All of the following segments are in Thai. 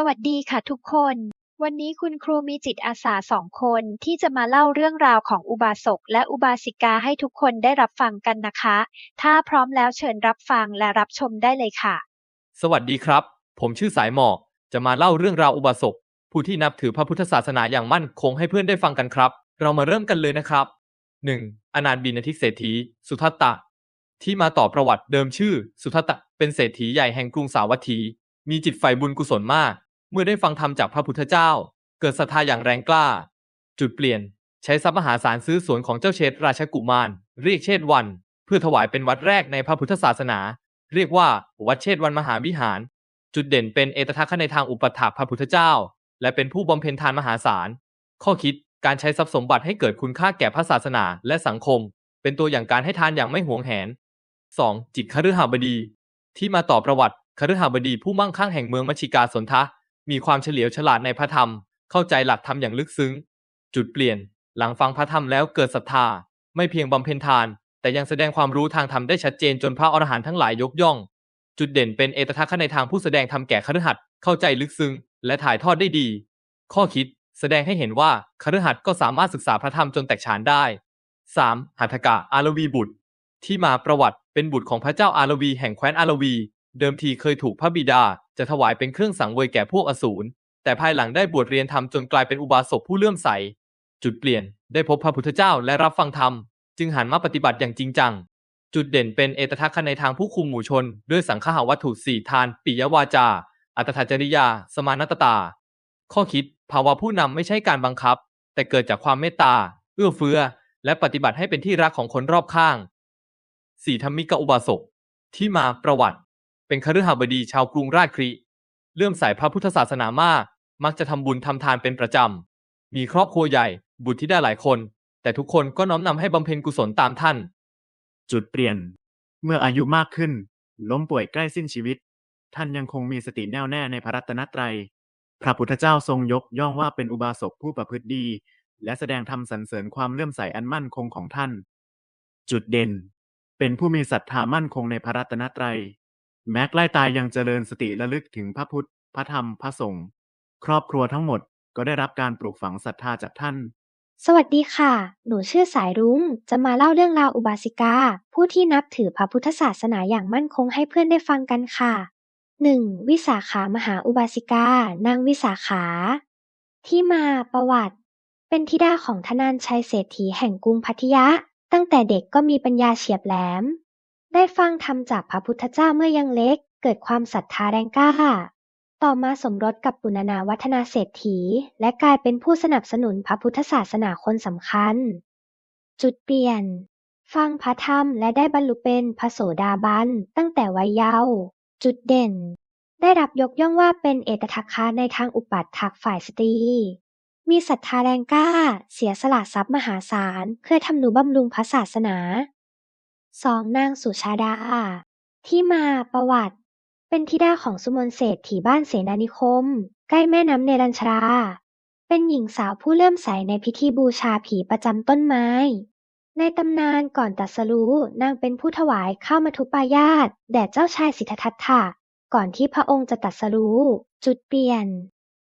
สวัสดีค่ะทุกคน วันนี้คุณครูมีจิตอาสาสองคนที่จะมาเล่าเรื่องราวของอุบาสกและอุบาสิกาให้ทุกคนได้รับฟังกันนะคะ ถ้าพร้อมแล้วเชิญรับฟังและรับชมได้เลยค่ะ สวัสดีครับ ผมชื่อสายหมอกจะมาเล่าเรื่องราวอุบาสกผู้ที่นับถือพระพุทธศาสนาอย่างมั่นคงให้เพื่อนได้ฟังกันครับ เรามาเริ่มกันเลยนะครับ 1. อนาถบินทิเศรษฐี สุทัตตะ ที่มาต่อประวัติเดิมชื่อ สุทัตตะ เป็นเศรษฐีใหญ่แห่งกรุงสาวัตถี มีจิตใฝ่บุญกุศลมาก เมื่อได้ฟังธรรมจากพระพุทธเจ้า เกิดศรัทธาอย่างแรงกล้า จุดเปลี่ยน ใช้ทรัพย์มหาศาลซื้อสวนของเจ้าเชษราชกุมาร เรียกเชษวัน เพื่อถวายเป็นวัดแรกในพระพุทธศาสนา เรียกว่าวัดเชษวันมหาวิหาร จุดเด่นเป็นเอตทัคคในทางอุปถัมภ์พระพุทธเจ้า และเป็นผู้บำเพ็ญทานมหาศาล ข้อคิดการใช้ทรัพย์สมบัติให้เกิดคุณค่าแก่พระศาสนาและสังคม เป็นตัวอย่างการให้ทานอย่างไม่หวงแหน 2. จิตคฤหบดี ที่มาต่อประวัติคฤหบดีผู้มั่งคั่งแห่งเมืองมัชิกาสนทะ มีความเฉลียวฉลาดในพระธรรม เข้าใจหลักธรรมอย่างลึกซึ้ง จุดเปลี่ยน หลังฟังพระธรรมแล้วเกิดศรัทธา ไม่เพียงบำเพ็ญทาน แต่ยังแสดงความรู้ทางธรรมได้ชัดเจนจนพระอรหันต์ทั้งหลายยกย่อง จุดเด่นเป็นเอตทัคคะในทางผู้แสดงธรรมแก่คฤหัสถ์เข้าใจลึกซึ้ง และถ่ายทอดได้ดี ข้อคิดแสดงให้เห็นว่าคฤหัสถ์ก็สามารถศึกษาพระธรรมจนแตกฉานได้ 3. หัตถกะอารวีบุตร ที่มาประวัติเป็นบุตรของพระเจ้าอารวีแห่งแคว้นอารวี เดิมทีเคยถูกพระบิดา จะถวายเป็นเครื่องสังเวยแก่พวกอสูร แต่ภายหลังได้บวชเรียนธรรมจนกลายเป็นอุบาสกผู้เลื่อมใส จุดเปลี่ยน ได้พบพระพุทธเจ้าและรับฟังธรรม จึงหันมาปฏิบัติอย่างจริงจัง จุดเด่นเป็นเอตทัคคะในทางผู้คุมหมู่ชน ด้วยสังฆาวัตถุสี่ทาน ปิยวาจา อัตถจริยา สมานตตา ข้อคิด ภาวะผู้นำไม่ใช่การบังคับ แต่เกิดจากความเมตตา เอื้อเฟื้อ และปฏิบัติให้เป็นที่รักของคนรอบข้างสี่ธรรมิกอุบาสกที่มาประวัติ เป็นคฤหบดีชาวกรุงราชครีเลื่อมใสพระพุทธศาสนามาก มักจะทำบุญทำทานเป็นประจำ มีครอบครัวใหญ่ บุตรที่ได้หลายคน แต่ทุกคนก็น้อมนำให้บำเพ็ญกุศลตามท่าน จุดเปลี่ยน เมื่ออายุมากขึ้น ล้มป่วยใกล้สิ้นชีวิต ท่านยังคงมีสติแน่วแน่ในพระรัตนตรัย พระพุทธเจ้าทรงยกย่องว่าเป็นอุบาสกผู้ประพฤติดี และแสดงธรรมสรรเสริญความเลื่อมใสอันมั่นคงของท่าน จุดเด่น เป็นผู้มีศรัทธามั่นคงในพระรัตนตรัย แม้ใกล้ตายยังเจริญสติระลึกถึงพระพุทธ พระธรรม พระสงฆ์ ครอบครัวทั้งหมดก็ได้รับการปลูกฝังศรัทธาจากท่าน สวัสดีค่ะ หนูชื่อสายรุ้ง จะมาเล่าเรื่องราวอุบาสิกา ผู้ที่นับถือพระพุทธศาสนาอย่างมั่นคงให้เพื่อนได้ฟังกันค่ะ 1. วิสาขามหาอุบาสิกา นางวิสาขา ที่มาประวัติ เป็นธิดาของทนานชัยเศรษฐีแห่งกรุงพัทยะตั้งแต่เด็กก็มีปัญญาเฉียบแหลม ได้ฟังธรรมจากพระพุทธเจ้าเมื่อยังเล็ก เกิดความศรัทธาแรงกล้า ต่อมาสมรสกับปุณณาวัฒนาเศรษฐี และกลายเป็นผู้สนับสนุนพระพุทธศาสนาคนสำคัญ จุดเปลี่ยน ฟังพระธรรมและได้บรรลุเป็นพระโสดาบันตั้งแต่วัยเยาว์จุดเด่น ได้รับยกย่องว่าเป็นเอตทัคคะในทางอุปัฏฐักฝ่ายสตรีมีศรัทธาแรงกล้า เสียสละทรัพย์มหาศาล เพื่อทำนุบำรุงพระศาสนา 2. นางสุชาดา ที่มาประวัติ เป็นธิดาของสุมนเศรษฐีบ้านเสนานิคม ใกล้แม่น้ำเนรัญชรา เป็นหญิงสาวผู้เลื่อมใสในพิธีบูชาผีประจำต้นไม้ ในตำนานก่อนตรัสรู้นางเป็นผู้ถวายข้าวมัทุปายาตแด่เจ้าชายสิทธัตถะก่อนที่พระองค์จะตรัสรู้ จุดเปลี่ยน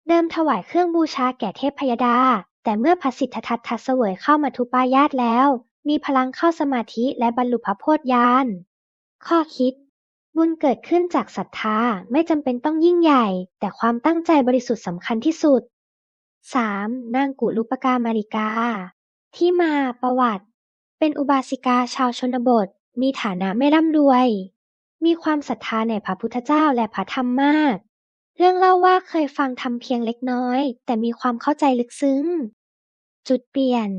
เดิมถวายเครื่องบูชาแก่เทพพยดา แต่เมื่อพระสิทธัตถะเสวยข้าวมัทุปายาตแล้ว มีพลังเข้าสมาธิและบรรลุพระโพธิญาณ ข้อคิด บุญเกิดขึ้นจากศรัทธาไม่จำเป็นต้องยิ่งใหญ่ แต่ความตั้งใจบริสุทธิ์สำคัญที่สุด 3. นางกุลุปกามาริกา ที่มาประวัติ เป็นอุบาสิกาชาวชนบท มีฐานะไม่ร่ำรวย มีความศรัทธาในพระพุทธเจ้าและพระธรรมมาก เรื่องเล่าว่าเคยฟังธรรมเพียงเล็กน้อย แต่มีความเข้าใจลึกซึ้ง จุดเปลี่ยน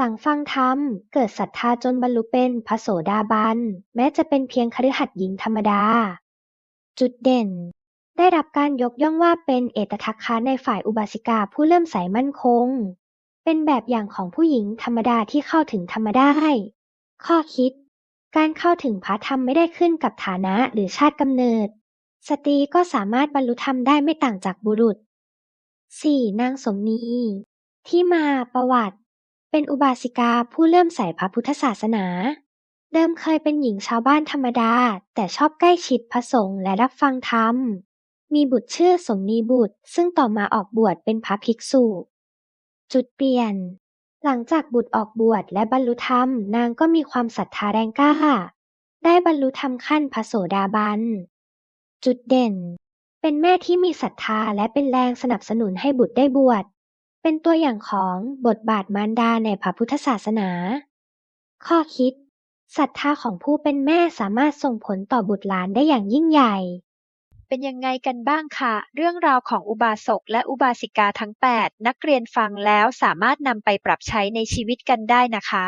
หลังฟังธรรม เกิดศรัทธาจนบรรลุเป็นพระโสดาบัน แม้จะเป็นเพียงคฤหัสถ์หญิงธรรมดา จุดเด่น ได้รับการยกย่องว่าเป็นเอตทัคคะในฝ่ายอุบาสิกาผู้เลื่อมใสมั่นคง เป็นแบบอย่างของผู้หญิงธรรมดาที่เข้าถึงธรรมได้ ข้อคิด การเข้าถึงพระธรรมไม่ได้ขึ้นกับฐานะหรือชาติกำเนิด สตรีก็สามารถบรรลุธรรมได้ไม่ต่างจากบุรุษ 4. นางสมนี ที่มาประวัติ เป็นอุบาสิกาผู้เลื่อมใสพระพุทธศาสนา เดิมเคยเป็นหญิงชาวบ้านธรรมดา แต่ชอบใกล้ชิดพระสงฆ์และรับฟังธรรม มีบุตรชื่อสมนีบุตร ซึ่งต่อมาออกบวชเป็นพระภิกษุ จุดเปลี่ยน หลังจากบุตรออกบวชและบรรลุธรรมนางก็มีความศรัทธาแรงกล้า ได้บรรลุธรรมขั้นพระโสดาบัน จุดเด่น เป็นแม่ที่มีศรัทธาและเป็นแรงสนับสนุนให้บุตรได้บวช เป็นตัวอย่างของบทบาทมารดาในพระพุทธศาสนา ข้อคิดศรัทธาของผู้เป็นแม่สามารถส่งผลต่อบุตรหลานได้อย่างยิ่งใหญ่ เป็นยังไงกันบ้างคะเรื่องราวของอุบาสกและอุบาสิกาทั้ง 8 นักเรียนฟังแล้วสามารถนำไปปรับใช้ในชีวิตกันได้นะคะ